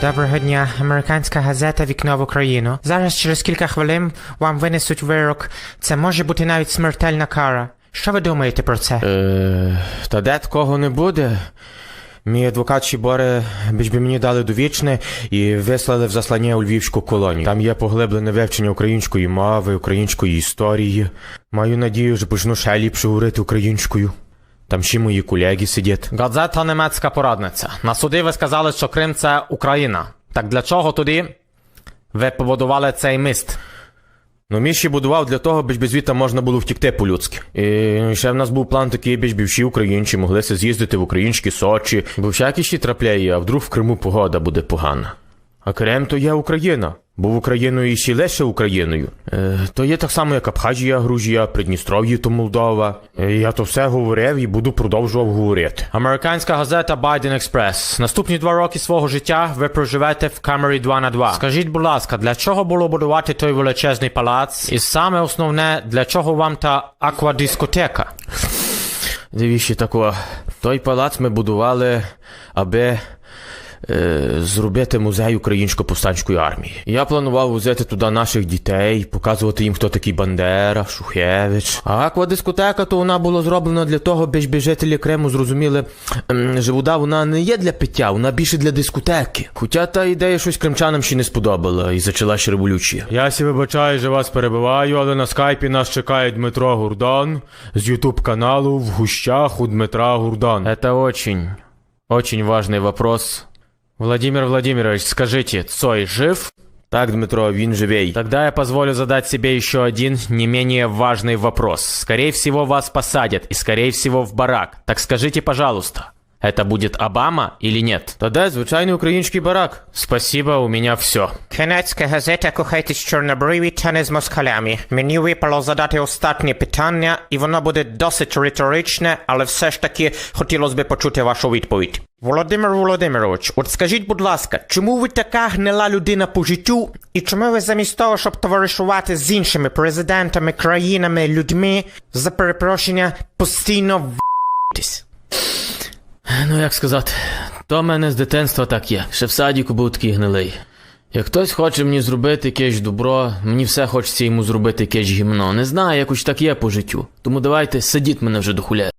Доброго дня, американська газета Вікно в Україну. Зараз через кілька хвилин вам винесуть вирок. Це може бути навіть смертельна кара. Що ви думаєте про це? Е, та де такого не буде. Мій адвокат Шіборе, біж би мені дали довічне і вислали в заслання у Львівську колонію. Там є поглиблене вивчення української мови, української історії. Маю надію, що почну ще ліпше говорити українською. Там ще мої колеги сидять. Газета німецька порадниця. На суді ви сказали, що Крим це Україна. Так для чого тоді ви побудували цей міст? Ну, мій ще будував для того, би звідти можна було втікти по-людськи. І ще в нас був план такий, біж би всі українці могли се з'їздити в українські Сочі. Бо всякі ще трапляє, а вдруг в Криму погода буде погана. А Крим то є Україна. Був Україною і ще лише Україною. Е, то є так само, як Абхазія, Грузія, Придністров'я то Молдова. Е, я то все говорив і буду продовжував говорити. Американська газета Biden Express. Наступні два роки свого життя ви проживете в камері 2 на 2. Скажіть, будь ласка, для чого було будувати той величезний палац? І саме основне, для чого вам та аквадискотека? Дивіться тако, той палац ми будували, аби зробити музей українсько повстанської армії. Я планував возити туди наших дітей, показувати їм, хто такий Бандера, Шухевич. А аквадискотека, то вона була зроблена для того, аби жителі Криму зрозуміли, ем, що вода вона не є для пиття, вона більше для дискотеки. Хоча та ідея щось кримчанам ще не сподобала і почалася революція. Я сі вибачаю, що вас перебиваю, але на скайпі нас чекає Дмитро Гурдан з Ютуб каналу в гущах у Дмитра Гурдан. Это очень, очень важный вопрос. Владимир Владимирович, скажите, Цой жив? Так, Дмитро, він живий. Тогда я позволю задать себе еще один не менее важный вопрос. Скорее всего, вас посадят и, скорее всего, в барак. Так скажите, пожалуйста, это будет Обама или нет? Та де звичайний український барак? Спасибо, у меня все. Канадська газета кохайтесь чорнобриві та не з москалями. Мені випало задати останнє питання, і воно буде досить риторичне, але все ж таки хотілося б почути вашу відповідь. Володимир Володимирович, от скажіть, будь ласка, чому ви така гнила людина по життю, і чому ви замість того, щоб товаришувати з іншими президентами, країнами, людьми, за перепрошення, постійно в***тесь? Ну як сказати, то в мене з дитинства так є. Ще в садіку був такий гнилий. Як хтось хоче мені зробити якесь добро, мені все хочеться йому зробити якесь гімно. Не знаю, якось так є по життю. Тому давайте сидіть мене вже до хуля.